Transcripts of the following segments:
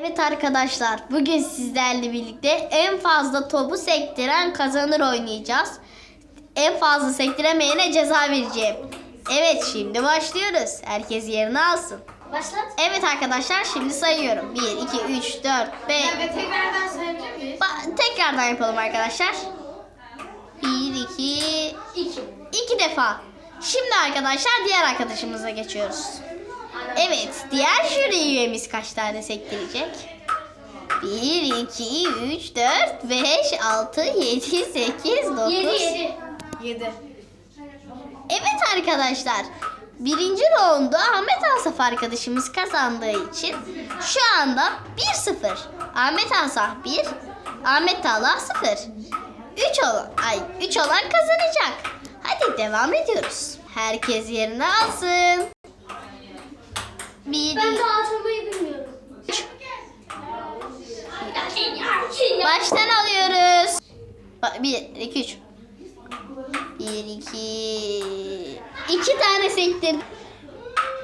Evet arkadaşlar bugün sizlerle birlikte en fazla topu sektiren kazanır oynayacağız. En fazla sektiremeyene ceza vereceğim. Evet şimdi başlıyoruz. Herkes yerini alsın. Başlat. Evet arkadaşlar şimdi sayıyorum. 1, 2, 3, 4, 5. Ve tekrardan sayabilir miyiz? Ba- tekrardan yapalım arkadaşlar. 1, 2, 2. 2 defa. Şimdi arkadaşlar diğer arkadaşımıza geçiyoruz. Evet, diğer jüri üyemiz kaç tane sektirecek? 1, 2, 3, 4, 5, 6, 7, 8, 9. 7 7. 7. Evet arkadaşlar. Birinci rounda Ahmet Asaf arkadaşımız kazandığı için şu anda 1-0. Ahmet Asaf 1, Ahmet Talha 0. 3 olan, ay 3 olan kazanacak. Hadi devam ediyoruz. Herkes yerini alsın. 1 Ben daha atılmayı bilmiyorum. Baştan alıyoruz. 1 2 3 1 2 2 tane sektim.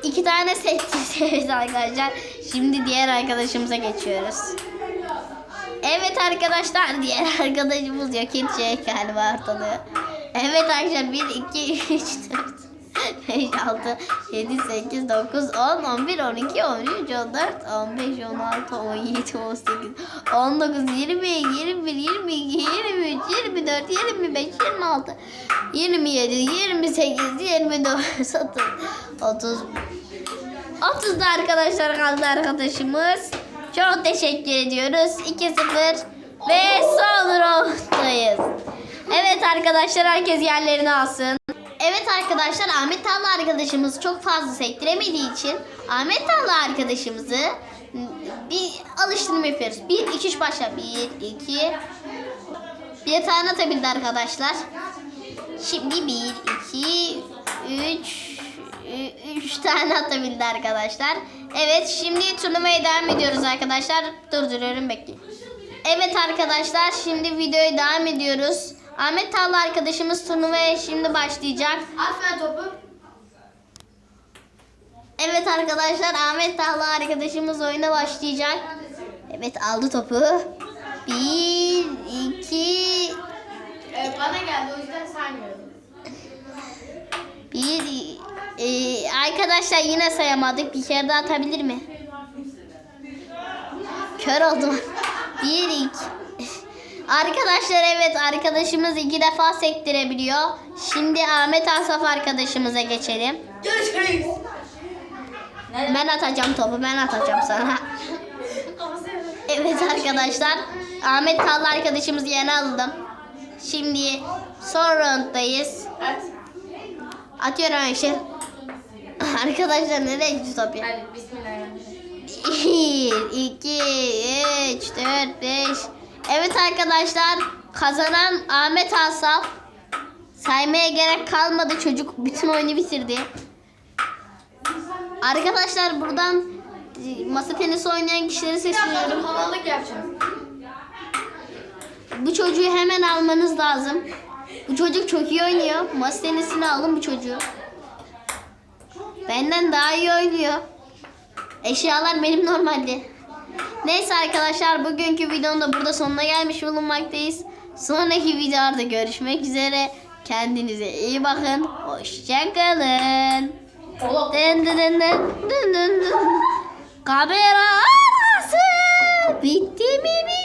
2 tane sektim evet arkadaşlar. Şimdi diğer arkadaşımıza geçiyoruz. Evet arkadaşlar diğer arkadaşımız yok edecek galiba ortalığı. Evet arkadaşlar 1 2 3 4 5 6 7 8 9 10 11 12 13 14 15 16 17 18 19 20 21 22 23 24 25 26 27 28 29 30 30 30 da arkadaşlar kaldı arkadaşımız. Çok teşekkür ediyoruz. 2-0 ve son rounddayız. Evet arkadaşlar herkes yerlerini alsın. Evet arkadaşlar Ahmet Talha arkadaşımız çok fazla sektiremediği için Ahmet Talha arkadaşımızı bir alıştırma yapıyoruz. 1 2 3 başla. 1 2 Bir tane atabildi arkadaşlar. Şimdi 1 2 3 3 tane atabildi arkadaşlar. Evet şimdi turnuvaya devam ediyoruz arkadaşlar. Durduruyorum bekleyin. Evet arkadaşlar şimdi videoya devam ediyoruz. Ahmet Talha arkadaşımız turnuvaya şimdi başlayacak. Atma topu. Evet arkadaşlar Ahmet Talha arkadaşımız oyuna başlayacak. Evet aldı topu. Bir, iki, Evet bana geldi o yüzden saymıyorum. bir. Ee, arkadaşlar yine sayamadık. Bir kere daha atabilir mi? Kör oldum. Bir, iki. Arkadaşlar evet arkadaşımız iki defa sektirebiliyor. Şimdi Ahmet Asaf arkadaşımıza geçelim. Görüşürüz. Ben atacağım topu ben atacağım sana. Evet arkadaşlar. Ahmet Talha arkadaşımız yeni aldım. Şimdi son rounddayız. At. Atıyorum Ayşe. Arkadaşlar nereye gitti top ya? Hadi bismillahirrahmanirrahim. 1, 2, 3, 4, 5. Evet arkadaşlar kazanan Ahmet Asaf. Saymaya gerek kalmadı çocuk bütün oyunu bitirdi. Arkadaşlar buradan e, masa tenisi oynayan kişileri sesleniyorum. Havalık yapacağım. Bu çocuğu hemen almanız lazım. Bu çocuk çok iyi oynuyor. Masa tenisini alın bu çocuğu. Benden daha iyi oynuyor. Eşyalar benim normalde. Neyse arkadaşlar bugünkü videonun da burada sonuna gelmiş bulunmaktayız. Sonraki videolarda görüşmek üzere. Kendinize iyi bakın. Hoşçakalın. Dın dın dın dın dın dın. Kamera arası. Bitti mi bitti?